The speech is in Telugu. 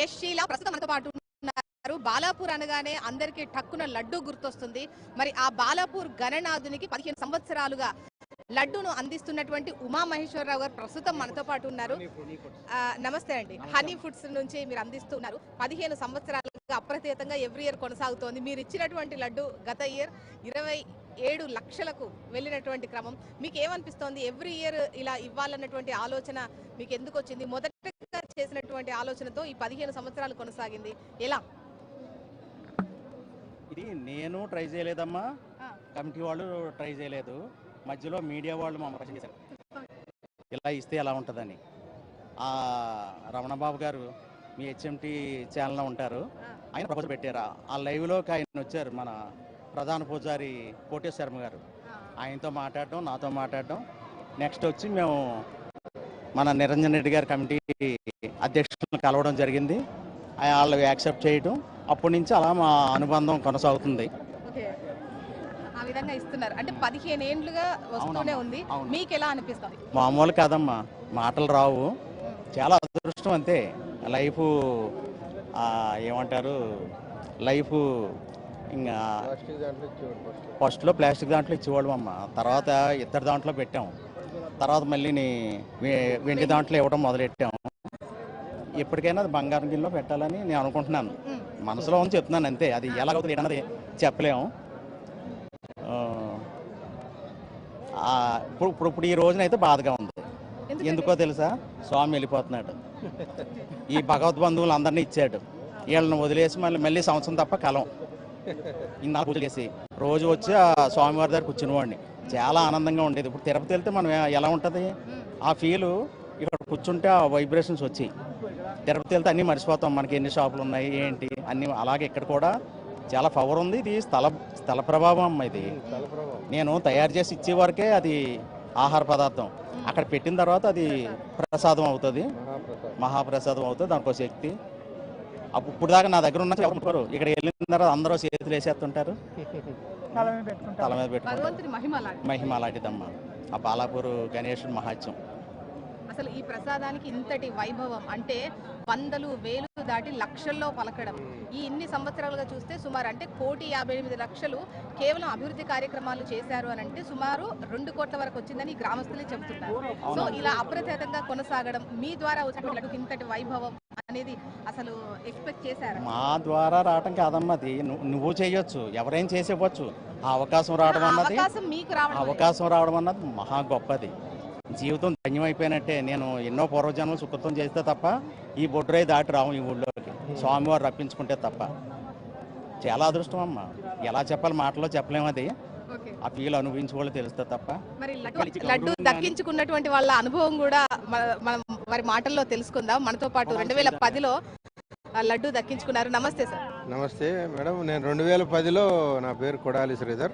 యశ్ శీల ప్రస్తుతం మనతో పాటు ఉన్నారు. బాలాపూర్ అనగానే అందరికీ టక్కున లడ్డు గుర్తొస్తుంది. మరి ఆ బాలాపూర్ గణనాథునికి పదిహేను సంవత్సరాలుగా లడ్డూను అందిస్తున్నటువంటి ఉమా మహేశ్వరరావు గారు ప్రస్తుతం మనతో పాటు ఉన్నారు. నమస్తే అండి. హనీ ఫుడ్స్ నుంచి మీరు అందిస్తున్నారు పదిహేను సంవత్సరాలుగా అప్రతితంగా ఎవ్రీ ఇయర్ కొనసాగుతోంది. మీరు ఇచ్చినటువంటి లడ్డు గత ఇయర్ ఇరవై ఏడు లక్షలకు వెళ్ళినటువంటి క్రమం. మీకు ఏమనిపిస్తోంది ఎవ్రీ ఇయర్ ఇలా ఇవ్వాలన్నటువంటి ఆలోచన మీకు ఎందుకు వచ్చింది మొదటగా చేసినటువంటి ఆలోచనతో ఈ పదిహేను సంవత్సరాలు కొనసాగింది. ఎలా? ఇది నేను ట్రై చేయలేదమ్మా. కమిటీ వాళ్ళు ట్రై చేయలేదు. మధ్యలో మీడియా వాళ్ళు మా ప్రశ్న చేశారు. ఇలా ఇస్తే ఎలా ఉంటుందని. ఆ రమణబాబు గారు మీ హెచ్ఎంటి ఛానల్లో ఉంటారు. ఆయన ప్రపోజల్ పెట్టారు. ఆ లైవ్లోకి ఆయన వచ్చారు మన ప్రధాన పూజారి కోటేశ్వర శర్మ గారు. ఆయనతో మాట్లాడడం నాతో మాట్లాడడం. నెక్స్ట్ వచ్చి మేము మన నిరంజన్ రెడ్డి గారి కమిటీ అధ్యక్షులను కలవడం జరిగింది. వాళ్ళు యాక్సెప్ట్ చేయడం అప్పటి నుంచి అలా మా అనుబంధం కొనసాగుతుంది. ఆ విధంగా ఇస్తున్నారు. అంటే పదిహేను ఏండ్లుగా వస్తూనే ఉంది. మీకు ఎలా అనిపిస్తుంది? మామూలు కాదమ్మా. మాటలు రావు. చాలా అదృష్టం అంతే. లైఫ్ ఏమంటారు? లైఫ్ ఇంకా ఫస్ట్లో ప్లాస్టిక్ దాంట్లో ఇచ్చేవాళ్ళం అమ్మ. తర్వాత ఇద్దరు దాంట్లో పెట్టాం. తర్వాత మళ్ళీ వెండి దాంట్లో ఇవ్వడం మొదలెట్టాం. ఎప్పటికైనా అది బంగారం గిన్నెలో పెట్టాలని నేను అనుకుంటున్నాను. మనసులో ఉంది చెప్తున్నాను అంతే. అది ఎలాగవుతుంది ఏంటన్నది చెప్పలేము. ఆ, ఆ, ఇప్పుడు ఇప్పుడు ఇప్పుడు ఈ రోజున అయితే బాధగా ఉంది? ఎందుకో తెలుసా? స్వామి వెళ్ళిపోతున్నాడు. ఈ భగవద్ బంధువులు అందరినీ ఇచ్చాడు. వీళ్ళని వదిలేసి మళ్ళీ మళ్ళీ సంవత్సరం తప్ప కలం. ఇన్నాళ్ళు పూజ చేసి రోజు వచ్చి ఆ స్వామివారి దగ్గర కూర్చునేవాడిని. చాలా ఆనందంగా ఉండేది. ఇప్పుడు తిరుపతి వెళ్తే మనం ఎలా ఉంటుంది. ఆ ఫీలు ఇక్కడ కూర్చుంటే ఆ వైబ్రేషన్స్ వచ్చాయి. తిరుపతి వెళ్తే అన్నీ మర్చిపోతాం. మనకి ఎన్ని షాపులు ఉన్నాయి? ఏంటి? అన్ని అలాగే ఇక్కడ కూడా చాలా పవర్ ఉంది. ఇది స్థల స్థల ప్రభావం అమ్మ ఇది. నేను తయారు చేసి ఇచ్చే వరకే అది ఆహార పదార్థం. అక్కడ పెట్టిన తర్వాత అది ప్రసాదం అవుతుంది. మహాప్రసాదం అవుతుంది. దానికి శక్తి. అప్పుడు ఇప్పుడు దాకా నా దగ్గర ఉన్న చెప్పుకోరు ఇక్కడ వెళ్ళిన తర్వాత అందరూ చేతులు వేసేస్తుంటారు. తల మీద పెట్టుకుంటారు. మహిమ అలాంటి మహిమ అలాంటిదమ్మా. ఆ బాలాపూర్ గణేశుడు మహాత్యం అసలు ఈ ప్రసాదానికి ఇంతటి వైభవం అంటే వందలు వేలు దాటి లక్షల్లో పలకడం. ఈ ఇన్ని సంవత్సరాలుగా చూస్తే సుమారు అంటే కోటి యాభై ఎనిమిది లక్షలు కేవలం అభివృద్ధి కార్యక్రమాలు చేశారు అని అంటే సుమారు రెండు కోట్ల వరకు వచ్చిందని గ్రామస్తులే చెబుతున్నారు సో ఇలా అప్రతిహతంగా కొనసాగడం మీ ద్వారా వచ్చినటువంటి ఇంతటి వైభవం అనేది అసలు ఎక్స్పెక్ట్ చేశారు? మా ద్వారా రావటం కాదమ్మా అది. నువ్వు చేయొచ్చు ఎవరైనా చేసేవచ్చు ఆ అవకాశం రావడం అన్నది అవకాశం రావడం అన్నది మహా గొప్పది. జీవితం ధన్యమైపోయినట్టే. నేను ఎన్నో పూర్వజన్మలు సుకృతం చేస్తే తప్ప ఈ బొడ్రై దాటి రావు ఈ ఊళ్ళోకి. స్వామివారు రప్పించుకుంటే తప్ప. చాలా అదృష్టం అమ్మా. ఎలా చెప్పాలి మాటలో చెప్పలేము అది. ఓకే. ఆ ఫీల్ అనుభవించుకోవాలి తెలుస్తే తప్ప. మరి లడ్డు దక్కించుకున్నటువంటి వాళ్ళ అనుభవం కూడా మన- మనం వారి మాటల్లో తెలుసుకుందాం. మనతో పాటు రెండు వేల పదిలో ఆ లడ్డు దక్కించుకున్నారు. నమస్తే సార్. నమస్తే మేడం. నేను రెండు వేల పదిలో నా పేరు కొడాలి శ్రీధర్.